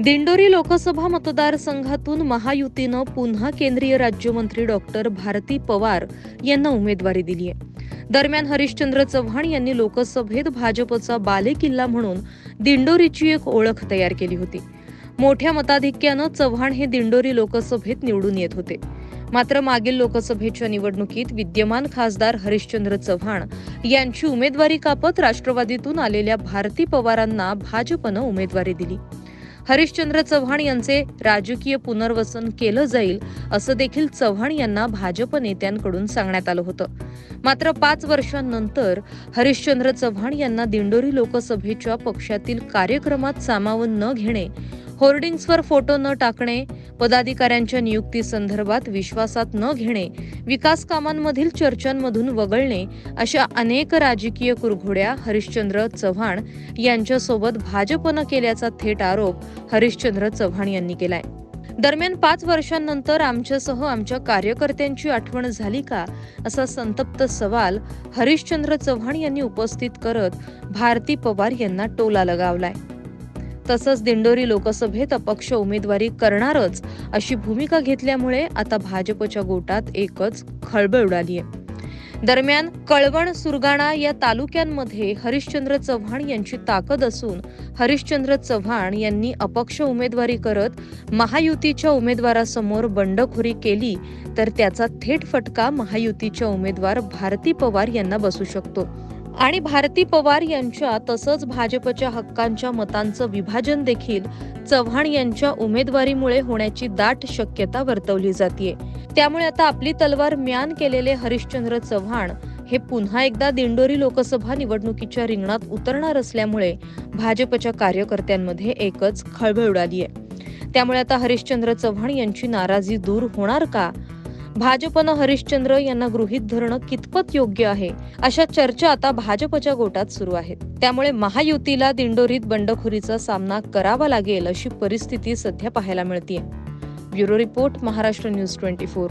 दिंडोरी लोकसभा मतदारसंघातून महायुतीनं पुन्हा केंद्रीय राज्यमंत्री डॉक्टर भारती पवार यांना उमेदवारी दिली आहे. दरम्यान हरिश्चंद्र चव्हाण यांनी लोकसभेत भाजपचा बालेकिल्ला म्हणून दिंडोरीची एक ओळख तयार केली होती. मोठ्या मताधिक्यानं चव्हाण हे दिंडोरी लोकसभेत निवडून येत होते. मात्र मागील लोकसभेच्या निवडणुकीत विद्यमान खासदार हरिश्चंद्र चव्हाण यांची उमेदवारी कापत राष्ट्रवादीतून आलेल्या भारती पवारांना भाजपनं उमेदवारी दिली. हरिश्चंद्र चव्हाण यांचे राजकीय पुनर्वसन केलं जाईल असं देखील चव्हाण यांना भाजप नेत्यांकडून सांगण्यात आलं होतं. मात्र पाच वर्षांनंतर हरिश्चंद्र चव्हाण यांना दिंडोरी लोकसभेच्या पक्षातील कार्यक्रमात सामावून न घेणे होर्डिंग्सवर फोटो न टाकणे पदाधिकाऱ्यांच्या नियुक्ती संदर्भात विश्वासात न घेणे विकास कामांमधील चर्चांमधून वगळणे अशा अनेक राजकीय कुरघोड्या हरिश्चंद्र चव्हाण यांच्यासोबत भाजपनं केल्याचा थेट आरोप हरिश्चंद्र चव्हाण यांनी केलाय. दरम्यान पाच वर्षांनंतर आमच्यासह आमच्या कार्यकर्त्यांची आठवण झाली का? असा संतप्त सवाल हरिश्चंद्र चव्हाण यांनी उपस्थित करत भारती पवार यांना टोला लगावलाय. तसंच दिंडोरी लोकसभेत अपक्ष उमेदवारी करणारच अशी भूमिका घेतल्यामुळे आता भाजपच्या गोटात एकच खळबळ उडाली आहे दरम्यान कळवण सुरगाणा या तालुक्यांमध्ये हरिश्चंद्र चव्हाण यांची ताकद असून हरिश्चंद्र चव्हाण यांनी अपक्ष उमेदवारी करत महायुतीच्या उमेदवारासमोर बंडखोरी केली तर त्याचा थेट फटका महायुतीच्या उमेदवार भारती पवार यांना बसू शकतो. आणि भारती पवार यांच्या तसंच भाजपच्या हक्कांच्या मतांचं विभाजन देखील चव्हाण यांच्या उमेदवारीमुळे होण्याची दाट शक्यता वर्तवली जाते त्यामुळे आता आपली तलवार म्यान केलेले हरिश्चंद्र चव्हाण हे पुन्हा एकदा दिंडोरी लोकसभा निवडणुकीच्या रिंगणात उतरणार असल्यामुळे भाजपच्या कार्यकर्त्यांमध्ये एकच खळबळ उडाली आहे त्यामुळे आता हरिश्चंद्र चव्हाण यांची नाराजी दूर होणार का? भाजपनं हरिश्चंद्र यांना गृहीत धरणं कितपत योग्य आहे? अशा चर्चा आता भाजपच्या गोटात सुरू आहेत. त्यामुळे महायुतीला दिंडोरीत बंडखोरीचा सामना करावा लागेल अशी परिस्थिती सध्या पाहायला मिळते bureau report Maharashtra news twenty four.